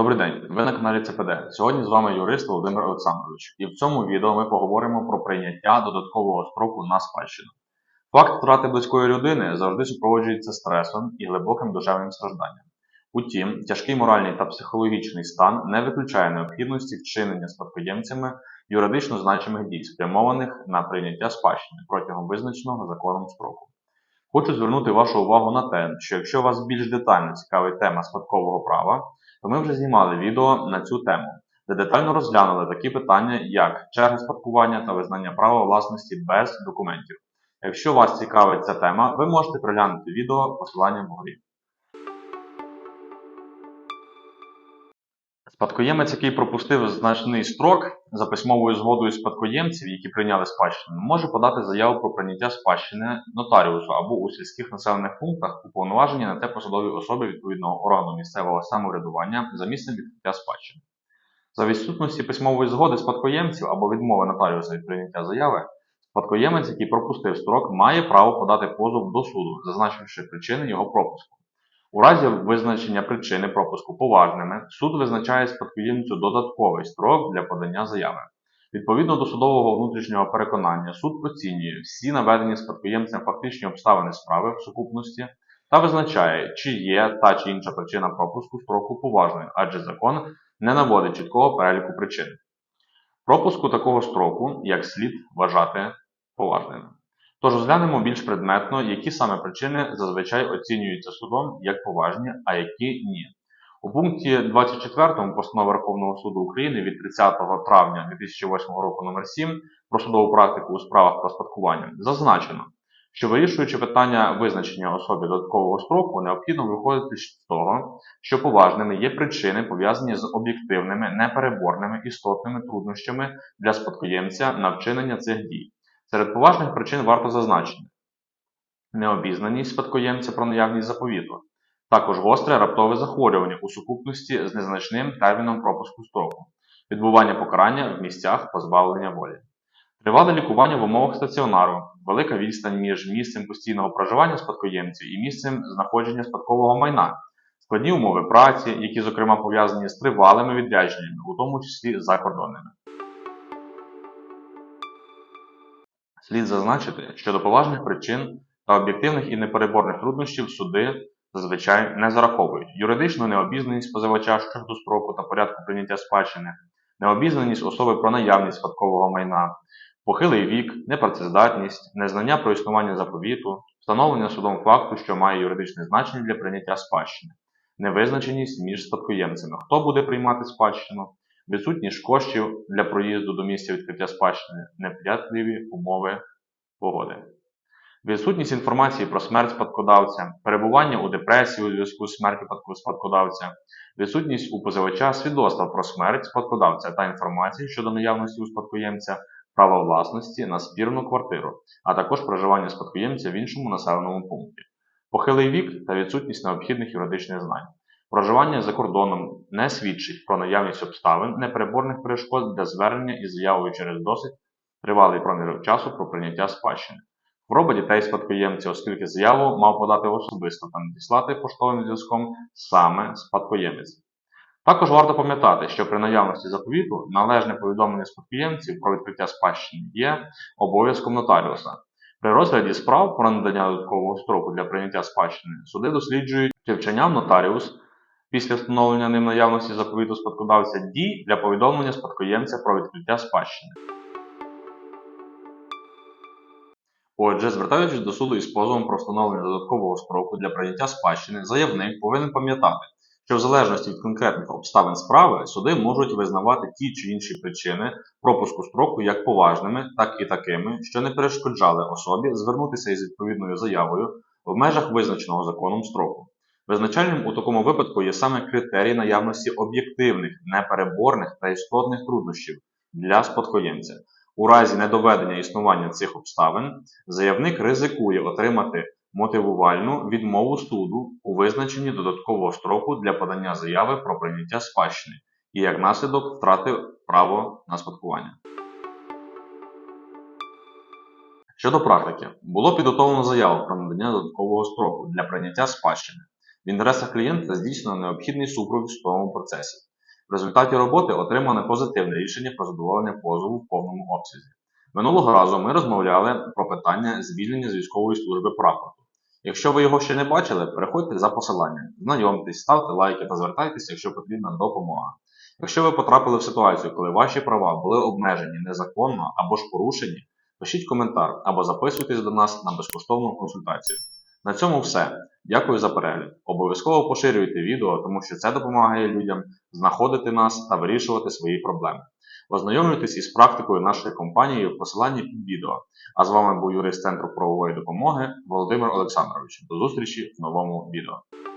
Добрий день, ви на каналі ЦПД. Сьогодні з вами юрист Володимир Олександрович, і в цьому відео ми поговоримо про прийняття додаткового строку на спадщину. Факт втрати близької людини завжди супроводжується стресом і глибоким душевним стражданням. Утім, тяжкий моральний та психологічний стан не виключає необхідності вчинення спадкоємцями юридично значимих дій, спрямованих на прийняття спадщини протягом визначеного законом строку. Хочу звернути вашу увагу на те, що якщо вас більш детально цікавить тема спадкового права, то ми вже знімали відео на цю тему, де детально розглянули такі питання, як черги спадкування та визнання права власності без документів. Якщо вас цікавить ця тема, ви можете приглянути відео посиланням вгорі. Спадкоємець, який пропустив значний строк за письмовою згодою спадкоємців, які прийняли спадщину, може подати заяву про прийняття спадщини нотаріусу або у сільських населених пунктах уповноважені на те посадові особи відповідного органу місцевого самоврядування за місцем відкриття спадщини. За відсутності письмової згоди спадкоємців або відмови нотаріуса від прийняття заяви, спадкоємець, який пропустив строк, має право подати позов до суду, зазначивши причини його пропуску. У разі визначення причини пропуску поважними, суд визначає спадкоємцю додатковий строк для подання заяви. Відповідно до судового внутрішнього переконання, суд оцінює всі наведені спадкоємцем фактичні обставини справи в сукупності та визначає, чи є та чи інша причина пропуску строку поважною, адже закон не наводить чіткого переліку причин. Пропуску такого строку як слід вважати поважними. Тож розглянемо більш предметно, які саме причини зазвичай оцінюються судом як поважні, а які ні. У пункті 24 постанови Верховного суду України від 30 травня 2008 року номер 7 про судову практику у справах про спадкування зазначено, що вирішуючи питання визначення особі додаткового строку, необхідно виходити з того, що поважними є причини, пов'язані з об'єктивними, непереборними істотними труднощами для спадкоємця на вчинення цих дій. Серед поважних причин варто зазначити. Необізнаність спадкоємця про наявність заповіту, також гостре раптове захворювання у сукупності з незначним терміном пропуску строку, відбування покарання в місцях позбавлення волі, тривале лікування в умовах стаціонару, велика відстань між місцем постійного проживання спадкоємців і місцем знаходження спадкового майна, складні умови праці, які, зокрема, пов'язані з тривалими відрядженнями, у тому числі закордонними. Слід зазначити, що до поважних причин та об'єктивних і непереборних труднощів суди зазвичай не зараховують. Юридичну необізнаність позивача щодо строку та порядку прийняття спадщини, необізнаність особи про наявність спадкового майна, похилий вік, непрацездатність, незнання про існування заповіту, встановлення судом факту, що має юридичне значення для прийняття спадщини, невизначеність між спадкоємцями, хто буде приймати спадщину, відсутність коштів для проїзду до місця відкриття спадщини, неприятливі умови погоди. Відсутність інформації про смерть спадкодавця, перебування у депресії у зв'язку з смертю спадкодавця, відсутність у позивача свідоцтва про смерть спадкодавця та інформації щодо наявності у спадкоємця права власності на спірну квартиру, а також проживання спадкоємця в іншому населеному пункті, похилий вік та відсутність необхідних юридичних знань. Проживання за кордоном не свідчить про наявність обставин непереборних перешкод для звернення із заявою через досить тривалий проміжок часу про прийняття спадщини. Хвороба дітей спадкоємця, оскільки заяву мав подати особисто та надіслати поштовим зв'язком саме спадкоємець. Також варто пам'ятати, що при наявності заповіту належне повідомлення спадкоємців про відкриття спадщини є обов'язком нотаріуса. При розгляді справ про надання додаткового строку для прийняття спадщини суди досліджують, чи вчиняв нотаріус після встановлення ним наявності заповіту спадкодавця дій для повідомлення спадкоємця про відкриття спадщини. Отже, звертаючись до суду із позовом про встановлення додаткового строку для прийняття спадщини, заявник повинен пам'ятати, що в залежності від конкретних обставин справи суди можуть визнавати ті чи інші причини пропуску строку як поважними, так і такими, що не перешкоджали особі звернутися із відповідною заявою в межах визначеного законом строку. Визначальним у такому випадку є саме критерій наявності об'єктивних, непереборних та істотних труднощів для спадкоємця. У разі недоведення існування цих обставин заявник ризикує отримати мотивувальну відмову суду у визначенні додаткового строку для подання заяви про прийняття спадщини і як наслідок втрати право на спадкування. Щодо практики, було підготовлено заяву про надання додаткового строку для прийняття спадщини. В інтересах клієнта здійснено необхідний супровід в судовому процесі. В результаті роботи отримане позитивне рішення про задоволення позову в повному обсязі. Минулого разу ми розмовляли про питання звільнення з військової служби по рапорту. Якщо ви його ще не бачили, переходьте за посиланням, знайомтесь, ставте лайки та звертайтеся, якщо потрібна допомога. Якщо ви потрапили в ситуацію, коли ваші права були обмежені незаконно або ж порушені, пишіть коментар або записуйтесь до нас на безкоштовну консультацію. На цьому все. Дякую за перегляд. Обов'язково поширюйте відео, тому що це допомагає людям знаходити нас та вирішувати свої проблеми. Ознайомлюйтесь із практикою нашої компанії в посиланні під відео. А з вами був юрист Центру правової допомоги Володимир Олександрович. До зустрічі в новому відео.